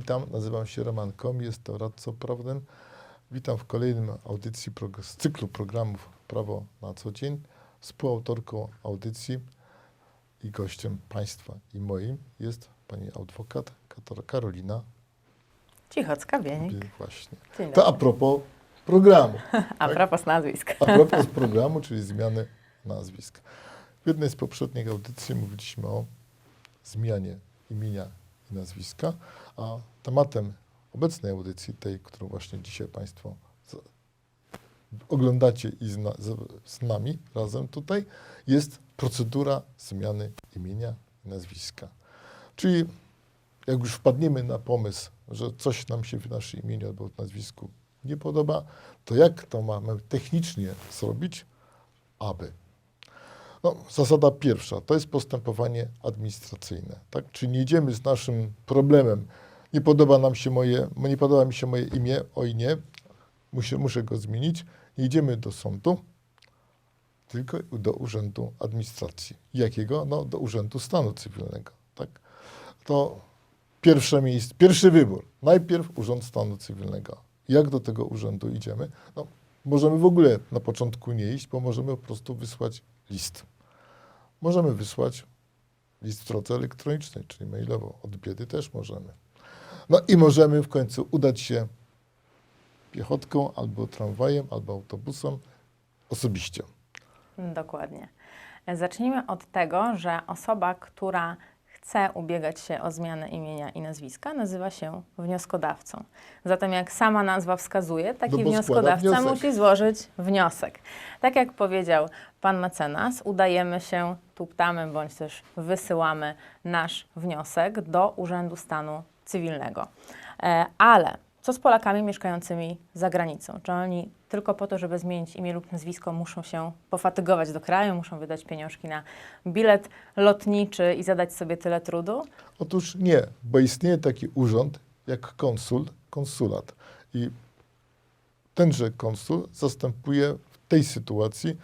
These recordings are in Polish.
Witam, nazywam się Roman Kom, jest to radcą prawnym. Witam w kolejnym audycji z cyklu programów Prawo na co dzień. Współautorką audycji i gościem Państwa i moim jest pani adwokat Karolina Cichocka Wienik. Biel właśnie. To a propos programu. A tak? propos nazwisk. A propos programu, czyli zmiany nazwisk. W jednej z poprzednich audycji mówiliśmy o zmianie imienia i nazwiska, a tematem obecnej audycji, tej, którą właśnie dzisiaj Państwo oglądacie i zna, z, z nami razem tutaj, jest procedura zmiany imienia i nazwiska. Czyli jak już wpadniemy na pomysł, że coś nam się w naszym imieniu albo w nazwisku nie podoba, to jak to mamy technicznie zrobić, aby? No, zasada pierwsza to jest postępowanie administracyjne. Tak? Czyli nie idziemy z naszym problemem. Nie podoba nam się moje, nie podoba mi się moje imię, oj nie, muszę, muszę go zmienić. Nie idziemy do sądu, tylko do Urzędu Administracji. Jakiego? No, do Urzędu Stanu Cywilnego. Tak? To pierwsze miejsce, pierwszy wybór. Najpierw Urząd Stanu Cywilnego. Jak do tego urzędu idziemy? No, możemy w ogóle na początku nie iść, bo możemy po prostu wysłać list. Możemy wysłać list w drodze elektronicznej, czyli mailowo. Od biedy też możemy. No i możemy w końcu udać się piechotką, albo tramwajem, albo autobusem osobiście. Dokładnie. Zacznijmy od tego, że osoba, która chce ubiegać się o zmianę imienia i nazwiska, nazywa się wnioskodawcą. Zatem, jak sama nazwa wskazuje, taki No wnioskodawca musi złożyć wniosek. Tak jak powiedział pan mecenas, udajemy się, tuptamy bądź też wysyłamy nasz wniosek do Urzędu Stanu Cywilnego. E, Ale co z Polakami mieszkającymi za granicą? Czy oni tylko po to, żeby zmienić imię lub nazwisko, muszą się pofatygować do kraju, muszą wydać pieniążki na bilet lotniczy i zadać sobie tyle trudu? Otóż nie, bo istnieje taki urząd jak konsul, konsulat. I tenże konsul zastępuje w tej sytuacji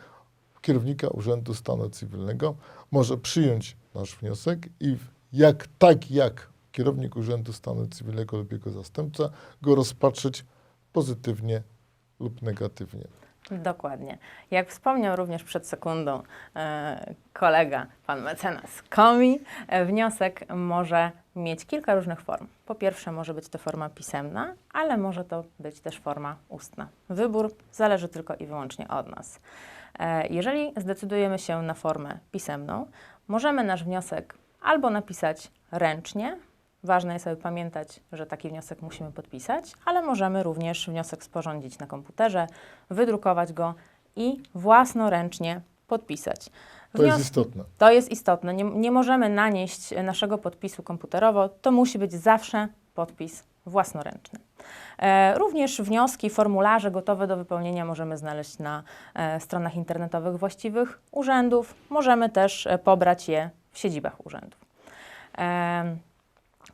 kierownika Urzędu Stanu Cywilnego, może przyjąć nasz wniosek i jak tak jak kierownik Urzędu Stanu Cywilnego lub jego zastępca go rozpatrzeć pozytywnie lub negatywnie. Dokładnie. Jak wspomniał również przed sekundą e, kolega, pan mecenas Komi, e, wniosek może mieć kilka różnych form. Po pierwsze, może być to forma pisemna, ale może to być też forma ustna. Wybór zależy tylko i wyłącznie od nas. E, jeżeli zdecydujemy się na formę pisemną, możemy nasz wniosek albo napisać ręcznie, Ważne jest, aby pamiętać, że taki wniosek musimy podpisać, ale możemy również wniosek sporządzić na komputerze, wydrukować go i własnoręcznie podpisać. To jest istotne. to jest istotne. Nie, nie możemy nanieść naszego podpisu komputerowo. To musi być zawsze podpis własnoręczny. E, również wnioski, formularze gotowe do wypełnienia możemy znaleźć na e, stronach internetowych właściwych urzędów. Możemy też e, pobrać je w siedzibach urzędów. Em,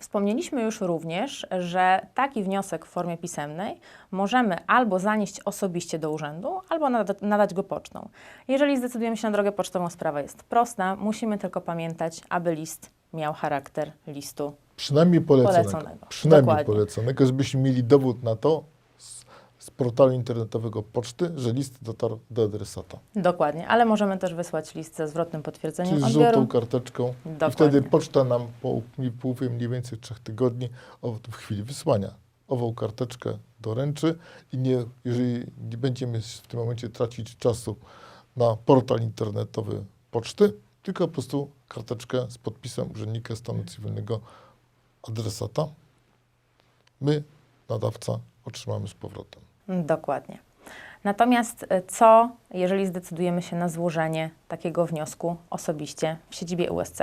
Wspomnieliśmy już również, że taki wniosek w formie pisemnej możemy albo zanieść osobiście do urzędu, albo nada- nadać go pocztą. Jeżeli zdecydujemy się na drogę pocztową, sprawa jest prosta. Musimy tylko pamiętać, aby list miał charakter listu. Przynajmniej poleconego. Poleconego. Przynajmniej Dokładnie. poleconego, żebyśmy mieli dowód na to z, portalu internetowego poczty, że list dotarł do adresata. Dokładnie, ale możemy też wysłać list ze zwrotnym potwierdzeniem Czyli z odbioru. żółtą karteczką. I Dokładnie. wtedy poczta nam po upływie mniej więcej trzech tygodni w chwili wysłania ową karteczkę doręczy i nie, jeżeli nie będziemy w tym momencie tracić czasu na portal internetowy poczty, tylko po prostu karteczkę z podpisem urzędnika stanu cywilnego adresata, my, nadawca, otrzymamy z powrotem. Dokładnie. Natomiast e, co, jeżeli zdecydujemy się na złożenie takiego wniosku osobiście w siedzibie USC?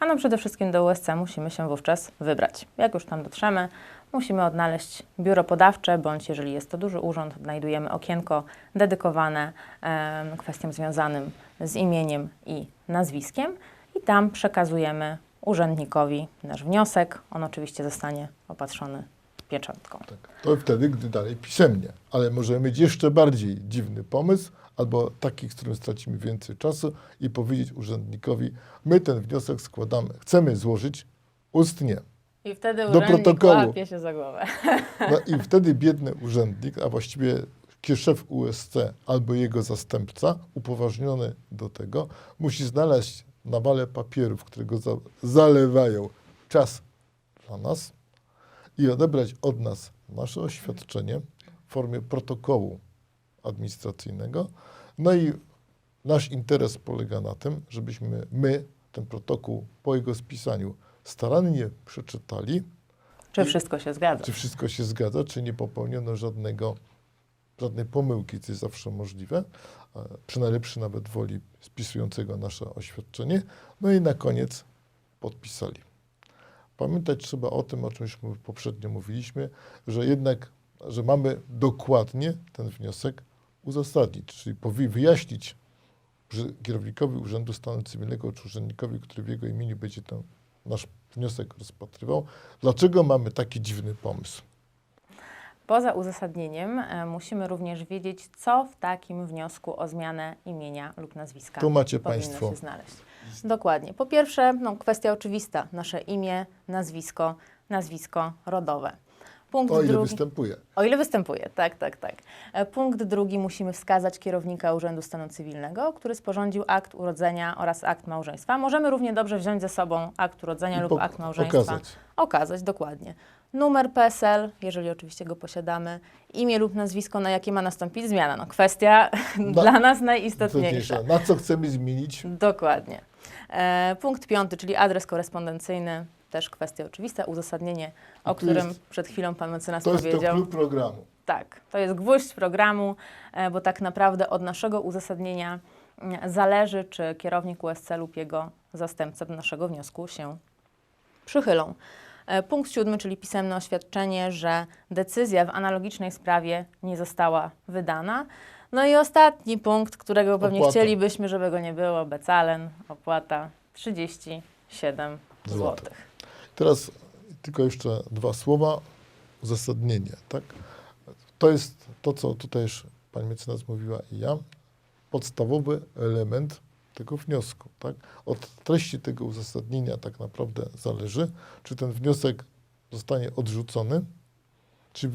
Ano przede wszystkim do USC musimy się wówczas wybrać. Jak już tam dotrzemy, musimy odnaleźć biuro podawcze, bądź jeżeli jest to duży urząd, znajdujemy okienko dedykowane em, kwestiom związanym z imieniem i nazwiskiem i tam przekazujemy urzędnikowi nasz wniosek. On oczywiście zostanie opatrzony pieczątką. Tak. To wtedy, gdy dalej pisemnie. Ale możemy mieć jeszcze bardziej dziwny pomysł, albo taki, z którym stracimy więcej czasu i powiedzieć urzędnikowi, my ten wniosek składamy, chcemy złożyć ustnie. I wtedy Do łapie się za głowę. No i wtedy biedny urzędnik, a właściwie szef USC albo jego zastępca, upoważniony do tego, musi znaleźć na wale papierów, którego za, zalewają czas dla nas i odebrać od nas nasze oświadczenie w formie protokołu administracyjnego. No i nasz interes polega na tym, żebyśmy my ten protokół po jego spisaniu starannie przeczytali, Czy wszystko się zgadza? czy wszystko się zgadza, czy nie popełniono żadnego, żadnej pomyłki, co jest zawsze możliwe, przy najlepszej nawet woli spisującego nasze oświadczenie. No i na koniec podpisali. Pamiętać trzeba o tym, o czym już poprzednio mówiliśmy, że jednak, że mamy dokładnie ten wniosek uzasadnić, czyli wyjaśnić kierownikowi Urzędu Stanu Cywilnego czy urzędnikowi, który w jego imieniu będzie ten nasz wniosek rozpatrywał, dlaczego mamy taki dziwny pomysł. Poza uzasadnieniem e, musimy również wiedzieć, co w takim wniosku o zmianę imienia lub nazwiska Tu macie powinno państwo się znaleźć. Dokładnie. Po pierwsze, no, kwestia oczywista, nasze imię, nazwisko, nazwisko rodowe. Punkt O ile drugi. występuje. O ile występuje, tak, tak, tak. E, Punkt drugi musimy wskazać kierownika Urzędu Stanu Cywilnego, który sporządził akt urodzenia oraz akt małżeństwa. Możemy równie dobrze wziąć ze sobą akt urodzenia I lub akt małżeństwa. okazać. Okazać, dokładnie. Numer PESEL, jeżeli oczywiście go posiadamy, imię lub nazwisko, na jakie ma nastąpić zmiana. No, kwestia dla nas najistotniejsza. Na co chcemy zmienić? Dokładnie. E, punkt piąty, czyli adres korespondencyjny, też kwestia oczywista, uzasadnienie, o którym jest- przed chwilą pan mecenas To jest to powiedział. klucz programu. Tak, to jest gwóźdź programu, e, bo tak naprawdę od naszego uzasadnienia mm, zależy, czy kierownik USC lub jego zastępca do naszego wniosku się przychylą. E, Punkt siódmy, czyli pisemne oświadczenie, że decyzja w analogicznej sprawie nie została wydana. No i ostatni punkt, którego pewnie Opłata. chcielibyśmy, żeby go nie było, becalen, opłata 37 zł. Teraz tylko jeszcze dwa słowa. Uzasadnienie, tak? To jest to, co tutaj już pani mecenas mówiła i ja. Podstawowy element tego wniosku, tak? Od treści tego uzasadnienia tak naprawdę zależy, czy ten wniosek zostanie odrzucony, czy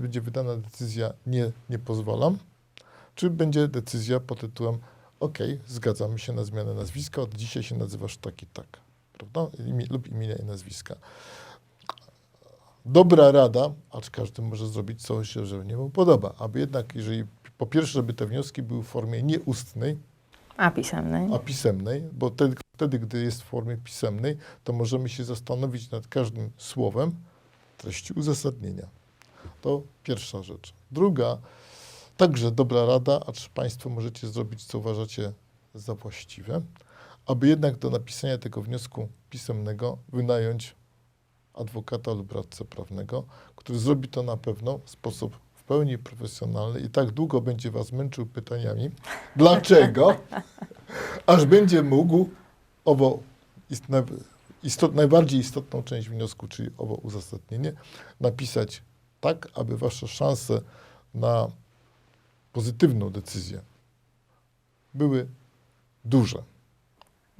będzie wydana decyzja nie, nie pozwalam, czy będzie decyzja pod tytułem OK, zgadzamy się na zmianę nazwiska, od dzisiaj się nazywasz tak i tak, prawda? Imię, lub imienia i nazwiska. Dobra rada, acz każdy może zrobić coś, że nie mu podoba, aby jednak, jeżeli po pierwsze, żeby te wnioski były w formie nie ustnej, A pisemnej? a pisemnej, bo wtedy, wtedy, gdy jest w formie pisemnej, to możemy się zastanowić nad każdym słowem treści uzasadnienia. To pierwsza rzecz. Druga, także dobra rada, acz Państwo możecie zrobić, co uważacie za właściwe, aby jednak do napisania tego wniosku pisemnego wynająć adwokata lub radcę prawnego, który zrobi to na pewno w sposób w pełni profesjonalny i tak długo będzie Was męczył pytaniami, dlaczego, aż będzie mógł owo istot, najbardziej istotną część wniosku, czyli owo uzasadnienie, napisać tak, aby Wasze szanse na pozytywną decyzję były duże.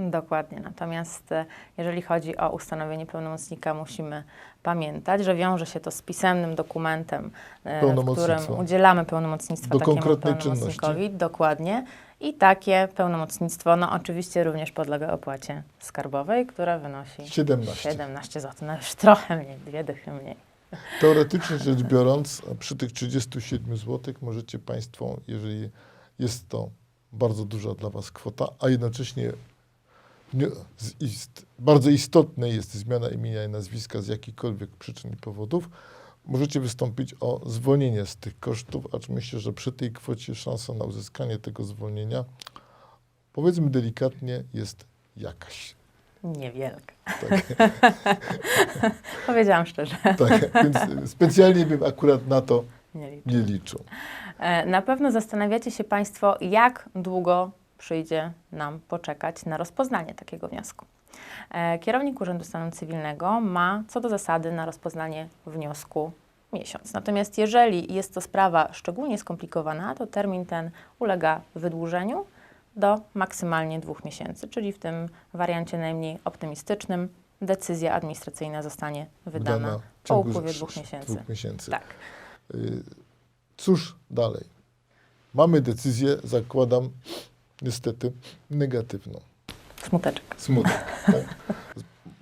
Dokładnie. Natomiast e, jeżeli chodzi o ustanowienie pełnomocnika, musimy pamiętać, że wiąże się to z pisemnym dokumentem, e, w którym udzielamy pełnomocnictwa Do takiemu pełnomocnikowi. Dokładnie. I takie pełnomocnictwo, no oczywiście również podlega opłacie skarbowej, która wynosi 17. 17 zł. No już trochę mniej, dwie dychy mniej. Teoretycznie rzecz biorąc, przy tych 37 zł możecie Państwo, jeżeli jest to bardzo duża dla Was kwota, a jednocześnie ist, bardzo istotne jest zmiana imienia i nazwiska z jakichkolwiek przyczyn i powodów, możecie wystąpić o zwolnienie z tych kosztów, acz myślę, że przy tej kwocie szansa na uzyskanie tego zwolnienia, powiedzmy delikatnie, jest jakaś. Niewielka. Tak, Powiedziałam szczerze, tak, więc specjalnie bym akurat na to nie liczę. nie liczył. E, Na pewno zastanawiacie się Państwo, jak długo przyjdzie nam poczekać na rozpoznanie takiego wniosku. E, Kierownik Urzędu Stanu Cywilnego ma co do zasady na rozpoznanie wniosku miesiąc. Natomiast jeżeli jest to sprawa szczególnie skomplikowana, to termin ten ulega wydłużeniu do maksymalnie dwóch miesięcy, czyli w tym wariancie najmniej optymistycznym decyzja administracyjna zostanie wydana, po upływie dwóch miesięcy. dwóch miesięcy. Tak. Y, Cóż dalej? Mamy decyzję, zakładam, niestety negatywną. Smuteczek. Smutek. Tak?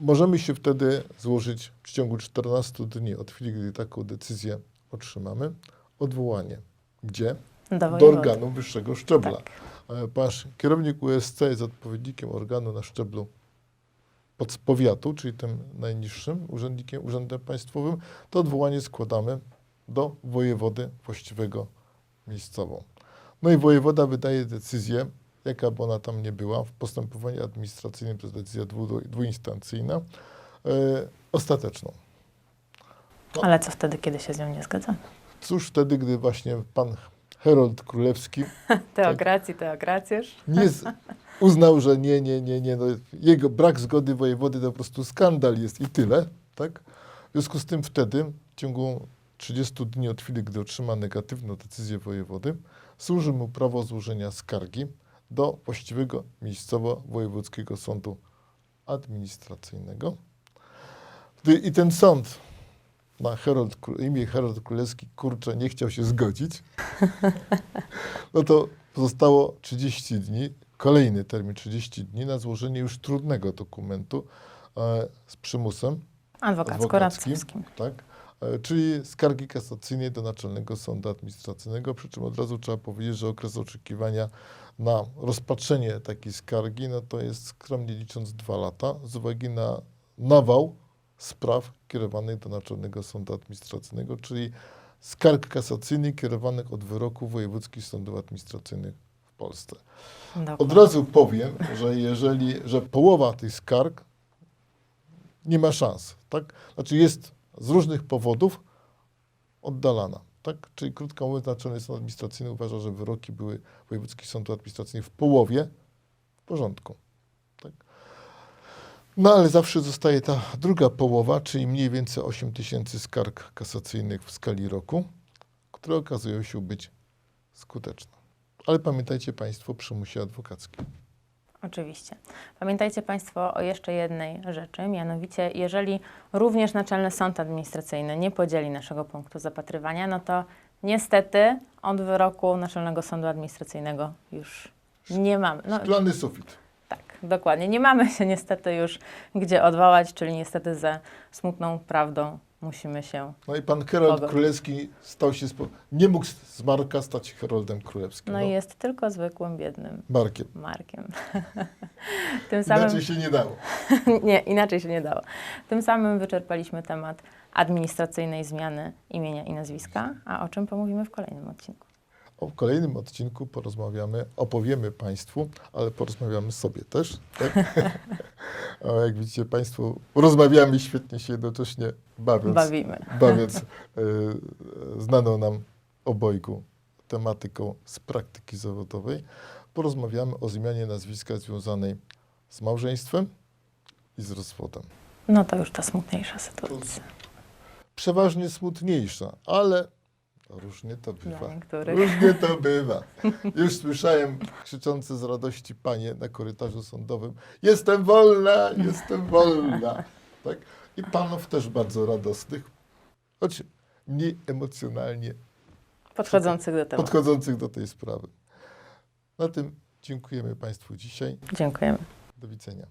Możemy się wtedy złożyć w ciągu 14 dni od chwili, gdy taką decyzję otrzymamy, odwołanie. Gdzie? Do Do organu wyższego szczebla. Tak. E, Ponieważ kierownik USC jest odpowiednikiem organu na szczeblu pod powiatu, czyli tym najniższym urzędnikiem, urzędem państwowym, to odwołanie składamy do wojewody właściwego miejscowo. No i wojewoda wydaje decyzję, jaka by ona tam nie była, w postępowaniu administracyjnym to jest decyzja dwu, dwuinstancyjna, e, ostateczną. No. Ale co wtedy, kiedy się z nią nie zgadzamy? Cóż wtedy, gdy właśnie pan Herold Królewski Teokracji, teokracjusz. nie z, uznał, że nie, nie, nie, nie, no, jego brak zgody wojewody to po prostu skandal jest i tyle, tak? W związku z tym wtedy, w ciągu 30 dni od chwili, gdy otrzyma negatywną decyzję wojewody, służy mu prawo złożenia skargi do właściwego miejscowo wojewódzkiego sądu administracyjnego. I ten sąd na Herold, imię Herold Królewski, kurczę, nie chciał się zgodzić, no to pozostało 30 dni, kolejny termin 30 dni na złożenie już trudnego dokumentu e, z przymusem, Adwokacko-radcowskim. tak? E, czyli skargi kasacyjnej do Naczelnego Sądu Administracyjnego, przy czym od razu trzeba powiedzieć, że okres oczekiwania na rozpatrzenie takiej skargi, no to jest skromnie licząc dwa lata, z uwagi na nawał spraw kierowanych do Naczelnego Sądu Administracyjnego, czyli skarg kasacyjnych kierowanych od wyroku wojewódzkich sądów administracyjnych w Polsce. Od Dokładnie. razu powiem, że jeżeli, że połowa tych skarg nie ma szans, tak? Znaczy jest z różnych powodów oddalana, tak? Czyli krótko mówiąc, Naczelny Sąd Administracyjny uważa, że wyroki były wojewódzkich sądów administracyjnych w połowie w porządku, tak? No ale zawsze zostaje ta druga połowa, czyli mniej więcej 8 tysięcy skarg kasacyjnych w skali roku, które okazują się być skuteczne. Ale pamiętajcie Państwo o przymusie adwokackim. Oczywiście. Pamiętajcie Państwo o jeszcze jednej rzeczy, mianowicie jeżeli również Naczelny Sąd Administracyjny nie podzieli naszego punktu zapatrywania, no to niestety od wyroku Naczelnego Sądu Administracyjnego już nie mamy. No, Szklany sufit. tak, dokładnie. Nie mamy się niestety już gdzie odwołać, czyli niestety ze smutną prawdą musimy się. No i pan Herold? Królewski stał się, nie mógł z Marka stać Heroldem Królewskim. No i jest tylko zwykłym, biednym Markiem. Markiem. Tym samym. Inaczej się nie dało. Nie, inaczej się nie dało. Tym samym wyczerpaliśmy temat administracyjnej zmiany imienia i nazwiska, a o czym pomówimy w kolejnym odcinku. O kolejnym odcinku porozmawiamy, opowiemy Państwu, ale porozmawiamy sobie też. Tak? jak widzicie Państwo, rozmawiamy świetnie się jednocześnie bawiąc, Bawimy. bawiąc e, znaną nam obojgu tematyką z praktyki zawodowej. Porozmawiamy o zmianie nazwiska związanej z małżeństwem i z rozwodem. No to już ta smutniejsza sytuacja Przeważnie smutniejsza, ale różnie to bywa. Różnie to bywa. Już słyszałem krzyczące z radości panie na korytarzu sądowym: Jestem wolna, jestem wolna. Tak? I panów też bardzo radosnych, choć mniej emocjonalnie Podchodzących do tematu. podchodzących do tej sprawy. Na tym dziękujemy Państwu dzisiaj. Dziękujemy. Do widzenia.